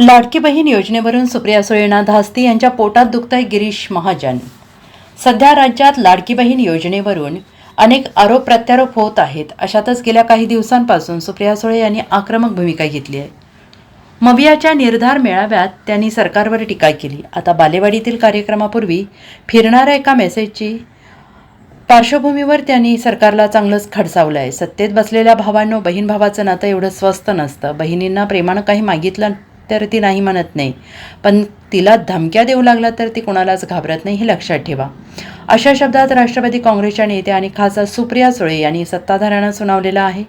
लाडकी बहीण योजनेवरून सुप्रिया सुळेना धास्ती यांच्या पोटात दुखतंय गिरीश महाजन. सध्या राज्यात लाडकी बहीण योजनेवरून अनेक आरोप प्रत्यारोप होत आहेत. अशातच गेल्या काही दिवसांपासून सुप्रिया सुळे यांनी आक्रमक भूमिका घेतली आहे. मवियाच्या निर्धार मेळाव्यात त्यांनी सरकारवर टीका केली. आता बालेवाडीतील कार्यक्रमापूर्वी फिरणाऱ्या एका मेसेजची पार्श्वभूमीवर त्यांनी सरकारला चांगलंच खडसावलं आहे सत्तेत बसलेल्या भावांनो बहीण भावाचं नातं एवढं स्वस्त नसतं. बहिणींना प्रेमानं काही मागितलं तर ती नाही म्हणत नाही. पण तिला धमक्या देऊ लागला तर ती कोणालाच घाबरत नाही हे लक्षात ठेवा. अशा शब्दात राष्ट्रवादी काँग्रेसच्या नेत्या आणि खासदार सुप्रिया सुळे यांनी सत्ताधाऱ्यांना सुनावलेला आहे.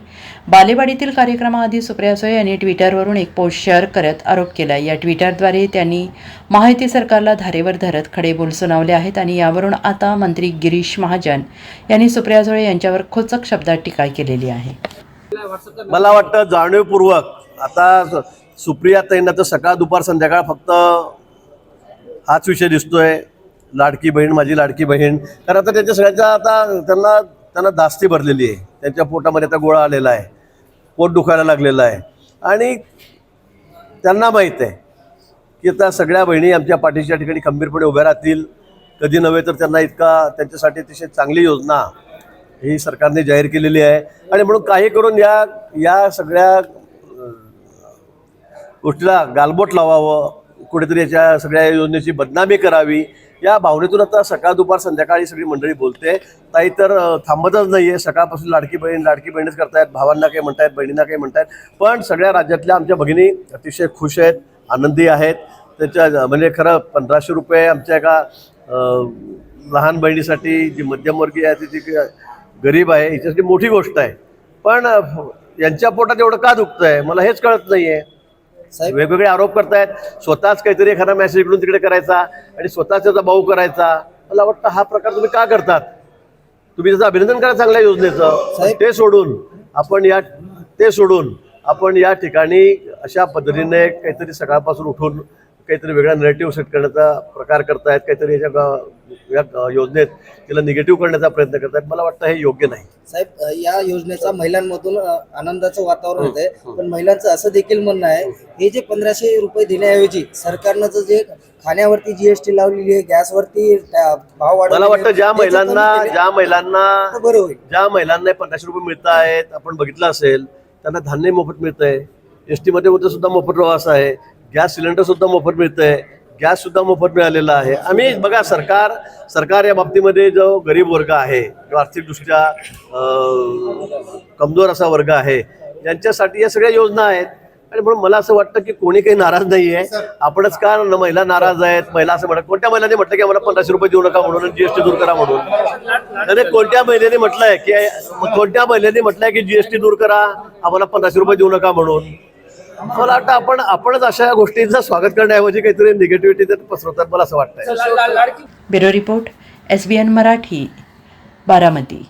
बालेवाडीतील कार्यक्रमाआधी सुप्रिया सुळे यांनी ट्विटरवरून एक पोस्ट शेअर करत आरोप केला. या ट्विटरद्वारे त्यांनी माहिती सरकारला धारेवर धरत खडे बोल सुनावले आहेत आणि यावरून आता मंत्री गिरीश महाजन यांनी सुप्रिया सुळे यांच्यावर खोचक शब्दात टीका केलेली आहे. मला वाटतं जाणीवपूर्वक आता सुप्रिया ताईंना तर सकाळ दुपार संध्याकाळ फक्त हाच विषय दिसतोय. लाडकी बहीण माझी लाडकी बहीण. कारण आता त्यांच्या सगळ्यांच्या आता त्यांना त्यांना दास्ती भरलेली आहे. त्यांच्या पोटामध्ये आता गोळा आलेला आहे. पोट दुखायला लागलेलं आहे. आणि त्यांना माहीत आहे की आता सगळ्या बहिणी आमच्या पाठीच्या ठिकाणी खंबीरपणे उभ्या राहतील. कधी नव्हे तर त्यांना इतका त्यांच्यासाठी अतिशय चांगली योजना ही सरकारने जाहीर केलेली आहे. आणि म्हणून काही करून या या सगळ्या गोष्टीला गालबोट लावावं कुठेतरी याच्या सगळ्या योजनेची बदनामी करावी या भावनेतून आता सकाळ दुपार संध्याकाळी सगळी मंडळी बोलते. ताई तर थांबतच नाही आहे सकाळपासून लाडकी बहीण लाडकी बहीणच करतायत. भावांना काही म्हणतायत बहिणींना काही म्हणतायत. पण सगळ्या राज्यातल्या आमच्या भगिनी अतिशय खुश आहेत आनंदी आहेत. त्याच्या म्हणजे खरं पंधराशे रुपये आमच्या एका लहान बहिणीसाठी जी मध्यमवर्गीय आहे ती जी गरीब आहे हिच्यासाठी मोठी गोष्ट आहे. पण यांच्या पोटात एवढं का दुखतं आहे मला हेच कळत नाही आहे वेगवेगळे आरोप करतायत. स्वतःच काहीतरी एखादा मेसेज इकडून तिकडे करायचा आणि स्वतःच त्याचा भाऊ करायचा. मला वाटतं हा प्रकार तुम्ही का करतात? तुम्ही त्याचं अभिनंदन करा चांगल्या योजनेचं. ते सोडून आपण या ते सोडून आपण या ठिकाणी अशा पद्धतीने काहीतरी सकाळपासून उठून काहीतरी वेगळा नरेटिव्ह सेट करण्याचा प्रकार करतायत काहीतरी याच्या या योजनेत तिला निगेटिव्ह करण्याचा प्रयत्न करतायत. मला वाटतं हे योग्य नाही. साहेब या योजनेचा महिलांमधून आनंदाचं वातावरण होत आहे पण महिलांचं असं देखील म्हणणं आहे हे. जे पंधराशे रुपये देण्याऐवजी सरकारनं जे- जे खाण्यावरती जीएसटी लावलेली आहे गॅसवरती भाव मला वाटतं ज्या महिलांना ज्या महिलांना बरं होईल. ज्या महिलांना पंधराशे रुपये मिळत आहेत आपण बघितलं असेल त्यांना धान्य मोफत मिळत आहे एस टीमध्ये मध्ये सुद्धा मोफत प्रवास आहे. गॅस सिलेंडर सुद्धा मोफत मिळतंय गॅस सुद्धा मोफत मिळालेला आहे. आम्ही बघा सरकार सरकार या बाबतीमध्ये जो गरीब वर्ग आहे जो आर्थिकदृष्ट्या कमजोर असा वर्ग आहे यांच्यासाठी या सगळ्या योजना आहेत. आणि म्हणून मला असं वाटतं की कोणी काही नाराज नाही आहे आपणच का महिला नाराज आहेत? महिला असं म्हणत कोणत्या महिलाने म्हटलं की आम्हाला पंधराशे रुपये देऊ नका म्हणून जीएसटी दूर करा म्हणून? आणि कोणत्या महिलेने म्हटलंय की कोणत्या महिलेने म्हटलंय की जीएसटी दूर करा? आम्हाला पंधराशे रुपये देऊ नका म्हणून? मला वाटतं आपण आपणच अशा गोष्टींचं स्वागत करण्याऐवजी काहीतरी निगेटिव्हिटी तर पसरवतात मला असं वाटतंय. Bureau report S B N Marathi Baramati.